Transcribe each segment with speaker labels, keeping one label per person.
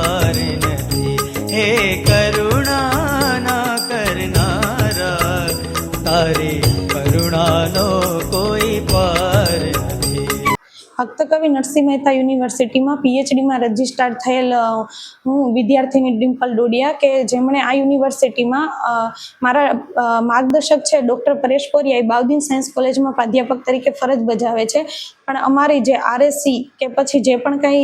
Speaker 1: પાર નથી હે
Speaker 2: ભક્ત કવિ નરસિંહ મહેતા યુનિવર્સિટીમાં પીએચડીમાં રજિસ્ટર્ડ થયેલ હું વિદ્યાર્થીની ડિમ્પલ ડોડિયા કે જેમણે આ યુનિવર્સિટીમાં મારા માર્ગદર્શક છે ડૉક્ટર પરેશ પોરિયા એ બાઉદીન સાયન્સ કોલેજમાં પ્રાધ્યાપક તરીકે ફરજ બજાવે છે. પણ અમારી જે આરએસસી કે પછી જે પણ કંઈ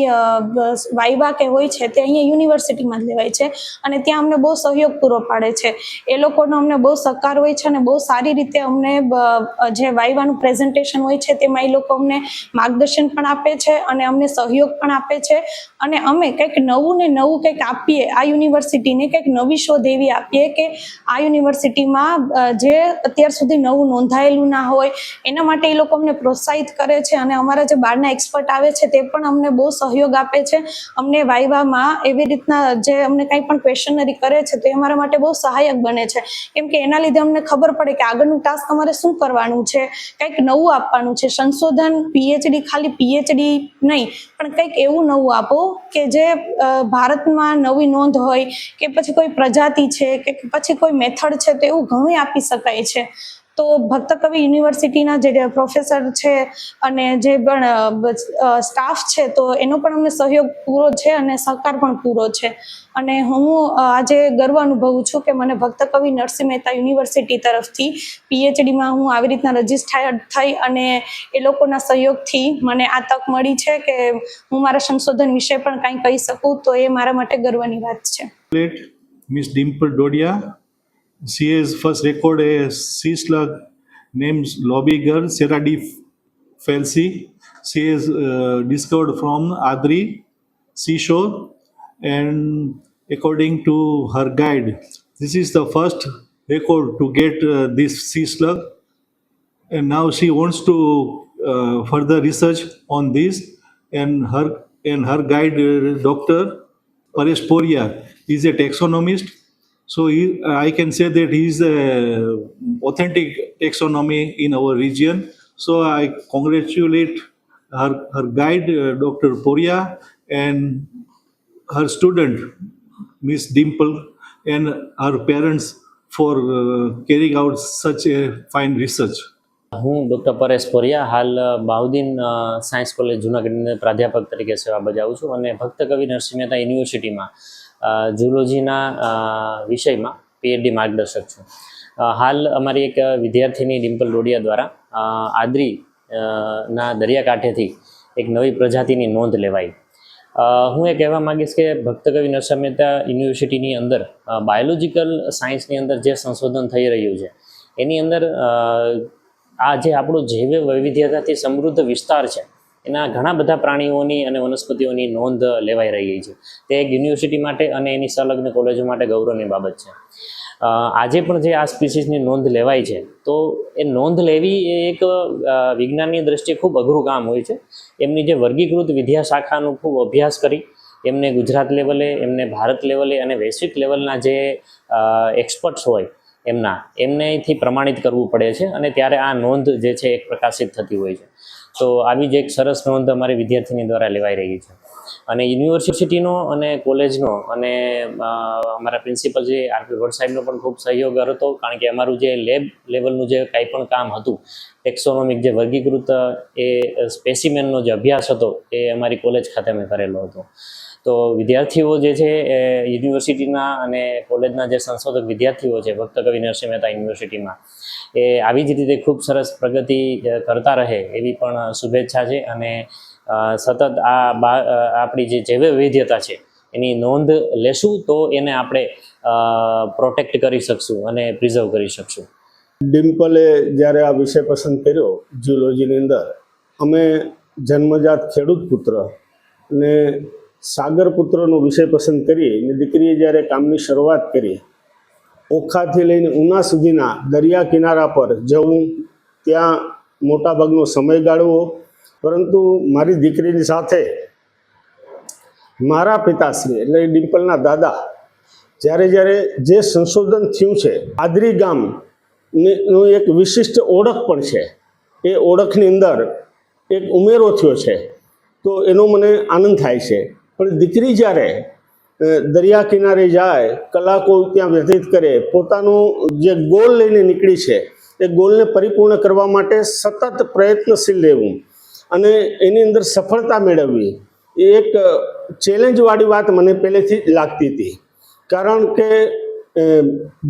Speaker 2: વાયવા કે હોય છે તે અહીંયા યુનિવર્સિટીમાં જ લેવાય છે અને ત્યાં અમને બહુ સહયોગ પૂરો પાડે છે. એ લોકોનો અમને બહુ સહકાર હોય છે અને બહુ સારી રીતે અમને જે વાયવાનું પ્રેઝન્ટેશન હોય છે તેમાં એ લોકો અમને માર્ગદર્શન પણ આપે છે અને અમને સહયોગ પણ આપે છે. અને અમે કંઈક નવું ને નવું કંઈક આપીએ, આ યુનિવર્સિટીને કંઈક નવી શોધ એવી આપીએ કે આ યુનિવર્સિટીમાં જે અત્યાર સુધી નવું નોંધાયેલું ના હોય, એના માટે એ લોકો અમને પ્રોત્સાહિત કરે છે અને અમારા જે બહારના એક્સપર્ટ આવે છે તે પણ અમને બહુ સહયોગ આપે છે. અમને વાઇવામાં એવી રીતના જે અમને કંઈ પણ ક્વેશ્ચનરી કરે છે તો એ અમારા માટે બહુ સહાયક બને છે. કેમ કે એના લીધે અમને ખબર પડે કે આગળનું ટાસ્ક અમારે શું કરવાનું છે, કંઈક નવું આપવાનું છે. સંશોધન પીએચડી ખાલી પીએચડી નહીં, પણ કંઈક એવું નવું આપો કે જે ભારતમાં નવી નોંધ હોય કે પછી કોઈ પ્રજાતિ છે કે પછી કોઈ મેથડ છે તો એવું ઘણું આપી શકાય છે. તો ભક્ત કવિ યુનિવર્સિટીના જે પ્રોફેસર છે અને જે પણ સ્ટાફ છે, તો એનો પણ અમને સહયોગ પૂરો છે અને સહકાર પણ પૂરો છે. અને હું આજે ગર્વ અનુભવું છું કે મને ભક્ત કવિ નરસિંહ મહેતા યુનિવર્સિટી તરફથી પીએચડીમાં હું આવી રીતના રજિસ્ટર્ડ થઈ અને એ લોકોના સહયોગથી મને આ તક મળી છે કે હું મારા સંશોધન વિશે પણ કંઈ કહી શકું, તો એ મારા માટે ગર્વની વાત છે.
Speaker 3: Miss Dimple Dimple Has first record a sea slug named Lobby Girl Seradi Felsi. She is uh, discovered from Adri seashore and according to her guide, this is the first record to get uh, this sea slug and now she wants to uh, further research on this and her and her guide uh, doctor Paresh Poria is a taxonomist so he, i can say that he is a authentic taxonomy in our region so i congratulate her, her guide uh, dr Poria and her student miss dimple and her parents for uh, carrying out such a fine research
Speaker 4: હું doctor Paresh Poriya હાલ બાઉદીન અ, science college જુનાગઢની અંદર પ્રાધ્યાપક તરીકે સેવા બજાવું છું અને ભક્ત કવિ નરસિંહ મહેતા યુનિવર્સિટીમાં અ, ઝૂલોજીના વિષયમાં પીએચડી માર્ગદર્શક છું. હાલ અમારી એક વિદ્યાર્થીની ડિમ્પલ ડોડિયા દ્વારા આદરી ના દરિયાકાંઠેથી એક નવી પ્રજાતિની નોંધ લેવાઈ. હું એ કહેવા માંગીશ કે ભક્ત કવિ નરસિંહ યુનિવર્સિટીની અંદર બાયોલોજિકલ સાયન્સની અંદર જે સંશોધન થઈ રહ્યું છે, એની અંદર આ જે આપણો જૈવ વૈવિધ્યતાથી સમૃદ્ધ વિસ્તાર છે એના ઘણા બધા પ્રાણીઓની અને વનસ્પતિઓની નોંધ લેવાઈ રહી છે. તે એક યુનિવર્સિટી માટે અને એની સંલગ્ન કોલેજો માટે ગૌરવની બાબત છે. આજે પણ જે આ સ્પીસીસની નોંધ લેવાય છે, તો એ નોંધ લેવી એ એક વિજ્ઞાનની દ્રષ્ટિએ ખૂબ અઘરું કામ હોય છે. એમની જે વર્ગીકૃત વિદ્યા શાખાનો ખૂબ અભ્યાસ કરી, એમને ગુજરાત લેવલે, એમને ભારત લેવલે અને વૈશ્વિક લેવલના જે એક્સપર્ટ્સ હોય એમના, એમનેથી પ્રમાણિત કરવું પડે છે અને ત્યારે આ નોંધ જે છે એક પ્રકાશિત થતી હોય છે. તો આવી જ એક સરસ નોંધ અમારી વિદ્યાર્થીની દ્વારા લેવાઈ રહી છે. અને યુનિવર્સિટીનો અને કોલેજનો અને અમારા પ્રિન્સિપલ જે આરપી ભટ્ટ સાહેબનો પણ ખૂબ સહયોગ હતો, કારણ કે અમારું જે લેબ લેવલનું જે કાંઈ પણ કામ હતું, ટેક્સોનોમિક જે વર્ગીકૃત એ સ્પેસિમેનનો જે અભ્યાસ હતો, એ અમારી કોલેજ ખાતે અમે કરેલો હતો. તો વિદ્યાર્થીઓ જે છે એ યુનિવર્સિટીના અને કોલેજના જે સંશોધક વિદ્યાર્થીઓ છે, ભક્ત કવિ નરસિંહ મહેતા યુનિવર્સિટીમાં, એ આવી જ રીતે ખૂબ સરસ પ્રગતિ કરતા રહે એવી પણ શુભેચ્છા છે અને સતત આ બા આપણી જે જૈવ વૈવિધ્યતા છે એની નોંધ લેશું તો એને આપણે પ્રોટેક્ટ કરી શકશું અને પ્રિઝર્વ કરી શકશું.
Speaker 5: ડિમ્પલે જ્યારે આ વિષય પસંદ કર્યો જ્યુલોજીની અંદર, અમે જન્મજાત ખેડૂત પુત્ર અને સાગર પુત્રનો વિષય પસંદ કરી અને દીકરીએ જ્યારે કામની શરૂઆત કરી, ઓખાથી લઈને ઉના સુધીના દરિયા કિનારા પર જવું, ત્યાં મોટાભાગનો સમય ગાળવો, પરંતુ મારી દીકરીની સાથે મારા પિતાશ્રી, એટલે ડિમ્પલના દાદા, જ્યારે જ્યારે જે સંશોધન થયું છે, આદરી ગામ એક વિશિષ્ટ ઓળખ પણ છે. એ ઓળખની અંદર એક ઉમેરો થયો છે. તો એનો મને આનંદ થાય છે. પણ દીકરી જ્યારે દરિયા કિનારે જાય, કલાકો ત્યાં વ્યતીત કરે, પોતાનું જે ગોલ લઈને નીકળી છે, એ ગોલને પરિપૂર્ણ કરવા માટે સતત પ્રયત્નશીલ રહેવું અને એની અંદર સફળતા મેળવવી, એ એક ચેલેન્જવાળી વાત મને પહેલેથી લાગતી હતી. કારણ કે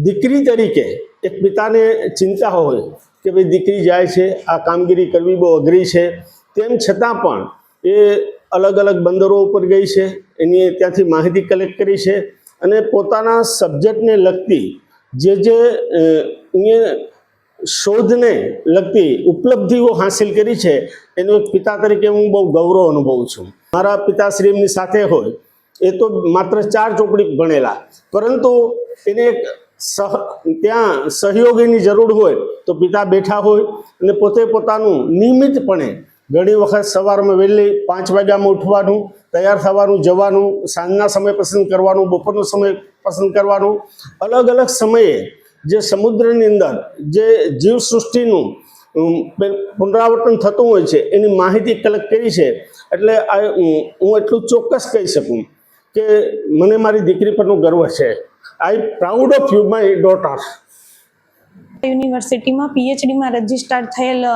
Speaker 5: દીકરી તરીકે એક પિતાને ચિંતા હોય કે ભાઈ દીકરી જાય છે, આ કામગીરી કરવી બહુ અઘરી છે, તેમ છતાં પણ એ અલગ અલગ બંદરો ઉપર ગઈ છે. એની ત્યાંથી માહિતી કલેક્ટ કરી છે અને પોતાના સબ્જેક્ટને લગતી જે જે શોધને લગતી ઉપલબ્ધિઓ હાંસિલ કરી છે, એનો એક પિતા તરીકે હું બહુ ગૌરવ અનુભવું છું. મારા પિતાશ્રી એમની સાથે હોય, એ તો માત્ર ચાર ચોપડી ભણેલા. પરંતુ એને એક સહ, ત્યાં સહયોગીની જરૂર હોય, તો પિતા બેઠા હોય અને પોતે પોતાનું નિયમિતપણે ઘણી વખત સવારમાં વહેલી પાંચ વાગ્યામાં ઉઠવાનું, તૈયાર થવાનું, જવાનું, સાંજના સમય પસંદ કરવાનું, બપોરનો સમય પસંદ કરવાનું. અલગ અલગ સમયે જે સમુદ્રની અંદર જે જીવસૃષ્ટિનું પુનરાવર્તન થતું હોય છે, એની માહિતી કલેક્ટ કરી છે, એટલે આ હું એટલું ચોક્કસ કહી શકું કે મને મારી દીકરી પરનો ગર્વ છે. I proud of you my daughter
Speaker 2: યુનિવર્સિટીમાં પીએચડીમાં રજિસ્ટર થયેલ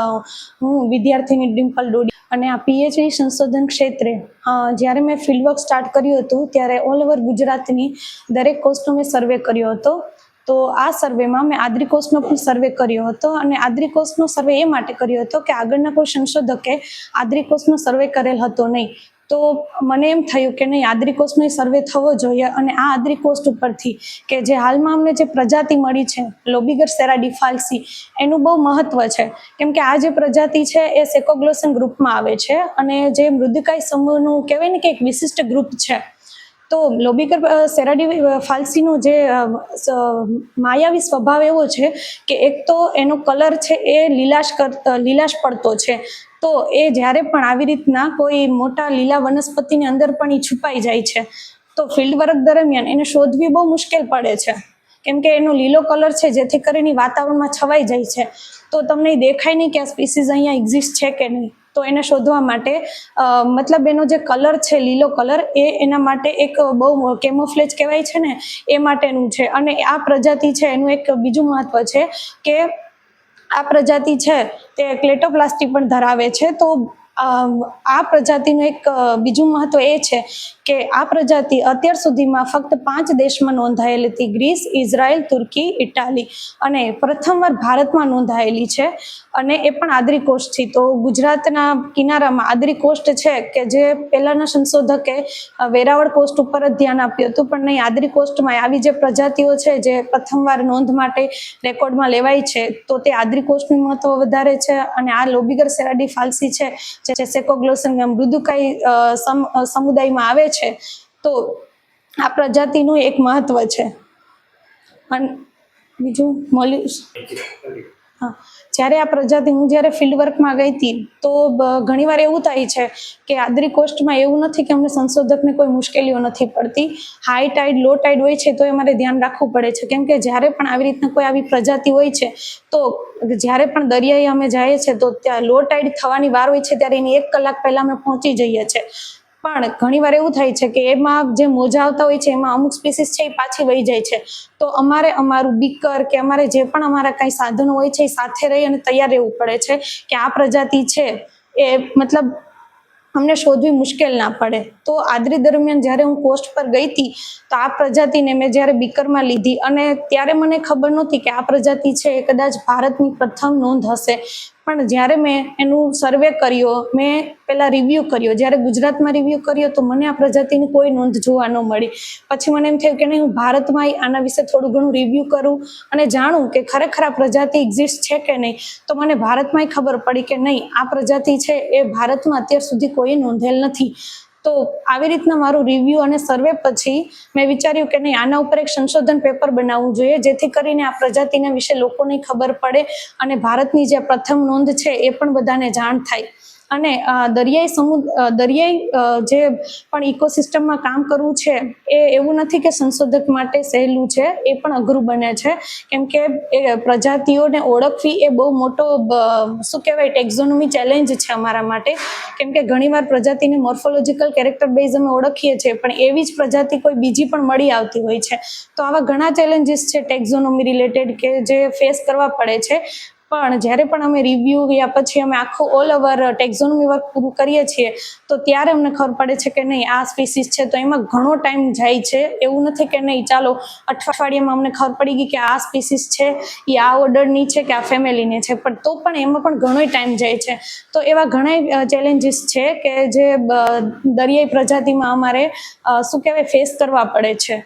Speaker 2: હું વિદ્યાર્થીની ડિમ્પલ ડોડી. અને આ પીએચડી સંશોધન ક્ષેત્રે જ્યારે મેં ફિલ્ડવર્ક સ્ટાર્ટ કર્યું હતું, ત્યારે ઓલ ઓવર ગુજરાતની દરેક કોસ્ટનો મેં સર્વે કર્યો હતો. તો આ સર્વેમાં મેં આદરી કોસ્ટનો પણ સર્વે કર્યો હતો અને આદરી કોસ્ટનો સર્વે એ માટે કર્યો હતો કે આગળના કોઈ સંશોધકે આદરી કોસ્ટનો સર્વે કરેલ હતો નહીં. તો મને એમ થયું કે નહીં આદરી કોસ્ટનો સર્વે થવો જોઈએ અને આ આદરી કોસ્ટ ઉપરથી કે જે હાલમાં અમને જે પ્રજાતિ મળી છે લોબીગર સેરા ડિફાલ્સી એનું બહુ મહત્વ છે. કેમ કે આ જે પ્રજાતિ છે એ સેકોગ્લોસન ગ્રુપમાં આવે છે અને જે મૃદુકાય સમૂહનું કહેવાય ને કે એક વિશિષ્ટ ગ્રુપ છે. તો લોબીકર સેરાડી ફાલ્સીનો જે માયાવી સ્વભાવ એવો છે કે એક તો એનો કલર છે એ લીલાશ કર લીલાશ પડતો છે. તો એ જ્યારે પણ આવી રીતના કોઈ મોટા લીલા વનસ્પતિની અંદર પણ એ છુપાઈ જાય છે, તો ફિલ્ડ વર્ક દરમિયાન એને શોધવી બહુ મુશ્કેલ પડે છે. કેમ કે એનો લીલો કલર છે, જેથી કરીને વાતાવરણમાં છવાઈ જાય છે. તો તમને દેખાય નહીં કે આ સ્પીસીઝ અહીંયા એક્ઝિસ્ટ છે કે નહીં. તો એને શોધવા માટે મતલબ એનો જે કલર છે, લીલો કલર એ એના માટે એક બહુ કેમોફ્લેજ કહેવાય છે ને, એ માટેનું છે. અને આ પ્રજાતિ છે, એનું એક બીજું મહત્વ છે કે આ પ્રજાતિ છે તે ક્લેટોપ્લાસ્ટી પણ ધરાવે છે. તો આ પ્રજાતિનું એક બીજું મહત્વ એ છે કે આ પ્રજાતિ અત્યાર સુધીમાં ફક્ત પાંચ દેશમાં નોંધાયેલી હતી. ગ્રીસ, ઇઝરાયલ, તુર્કી, ઇટાલી અને પ્રથમવાર ભારતમાં નોંધાયેલી છે અને એ પણ આદરી કોસ્ટથી તો ગુજરાતના કિનારામાં આદરી કોસ્ટ છે કે જે પહેલાંના સંશોધકે વેરાવળ કોસ્ટ ઉપર જ ધ્યાન આપ્યું હતું, પણ નહીં, આદરી કોસ્ટમાં આવી જે પ્રજાતિઓ છે જે પ્રથમવાર નોંધ માટે રેકોર્ડમાં લેવાય છે, તો તે આદરી કોસ્ટનું મહત્વ વધારે છે અને આ લોબીગર સેરાડી ફાલસી છે જે સેકોગ્લોસન મૃદુકાઈ અ, સમ- સમુદાયમાં આવે છે તો આ પ્રજાતિનું એક મહત્વ છે. અને બીજું મોલ્યુ હા. જ્યારે આ પ્રજાતિ, હું જ્યારે ફિલ્ડ વર્કમાં ગઈ હતી, તો ઘણીવાર એવું થાય છે કે આદરી કોસ્ટમાં એવું નથી કે અમને સંશોધકને કોઈ મુશ્કેલીઓ નથી પડતી. હાઈ ટાઈડ લો ટાઈડ હોય છે તો એ અમારે ધ્યાન રાખવું પડે છે. કેમ કે જ્યારે પણ આવી રીતના કોઈ આવી પ્રજાતિ હોય છે, તો જ્યારે પણ દરિયાએ અમે જઈએ છીએ તો ત્યાં લો ટાઈડ થવાની વાર હોય છે, ત્યારે એની એક કલાક પહેલાં અમે પહોંચી જઈએ છીએ પણ ઘણીવાર એવું થાય છે કે એમાં જે મોજા આવતા હોય છે, એમાં અમુક સ્પીસીસ છે એ પાછી વહી જાય છે. તો અમારે અમારું બીકર કે અમારે જે પણ અમારા કાંઈ સાધનો હોય છે એ સાથે રહી અને તૈયાર રહેવું પડે છે કે આ પ્રજાતિ છે એ મતલબ અમને શોધવી મુશ્કેલ ના પડે. તો આદરી દરમિયાન જ્યારે હું કોસ્ટ પર ગઈ હતી, તો આ પ્રજાતિને મેં જ્યારે બીકરમાં લીધી અને ત્યારે મને ખબર નહોતી કે આ પ્રજાતિ છે એ કદાચ ભારતની પ્રથમ નોંધ હશે. પણ જ્યારે મેં એનું સર્વે કર્યો, મેં પહેલાં રિવ્યૂ કર્યો. જ્યારે ગુજરાતમાં રિવ્યૂ કર્યો તો મને આ પ્રજાતિની કોઈ નોંધ જોવા ન મળી. પછી મને એમ થયું કે નહીં, હું ભારતમાં આના વિશે થોડું ઘણું રિવ્યૂ કરું અને જાણું કે ખરેખર આ પ્રજાતિ એક્ઝિસ્ટ છે કે નહીં. તો મને ભારતમાંય ખબર પડી કે નહીં, આ પ્રજાતિ છે એ ભારતમાં અત્યાર સુધી કોઈ નોંધેલ નથી. તો આવી રીતના મારું રિવ્યૂ અને સર્વે પછી મેં વિચાર્યું કે નહીં, આના ઉપર એક સંશોધન પેપર બનાવવું જોઈએ, જેથી કરીને આ પ્રજાતિના વિશે લોકોને ખબર પડે અને ભારતની જે પ્રથમ નોંધ છે એ પણ બધાને જાણ થાય. અને દરિયાઈ સમુદ્ર દરિયાઈ જે પણ ઇકોસિસ્ટમમાં કામ કરવું છે, એ એવું નથી કે સંશોધક માટે સહેલું છે, એ પણ અઘરું બને છે. કેમ કે, એ પ્રજાતિઓને ઓળખવી એ બહુ મોટો શું કહેવાય ટેક્ઝોનોમી ચેલેન્જ છે અમારા માટે. કેમ કે ઘણીવાર પ્રજાતિને મોર્ફોલોજીકલ કેરેક્ટર બેઝ અમે ઓળખીએ છીએ, પણ એવી જ પ્રજાતિ કોઈ બીજી પણ મળી આવતી હોય છે. તો આવા ઘણા ચેલેન્જીસ છે ટેક્ઝોનોમી રિલેટેડ કે જે ફેસ કરવા પડે છે. પણ જ્યારે પણ અમે રિવ્યૂ યા પછી અમે આખું ઓલ ઓવર ટેક્ઝોનોમી વર્ક પૂરું કરીએ છીએ, તો ત્યારે અમને ખબર પડે છે કે નહીં, આ સ્પીસીસ છે તો એમાં ઘણો ટાઈમ જાય છે. એવું નથી કે નહીં, ચાલો, અઠવાડિયામાં અમને ખબર પડી ગઈ કે આ સ્પીસીસ છે એ આ ઓર્ડરની છે કે આ ફેમિલીની છે. પણ તો પણ એમાં પણ ઘણો ટાઈમ જાય છે. તો એવા ઘણા ચેલેન્જીસ છે કે જે દરિયાઈ પ્રજાતિમાં અમારે શું કહેવાય ફેસ કરવા પડે છે.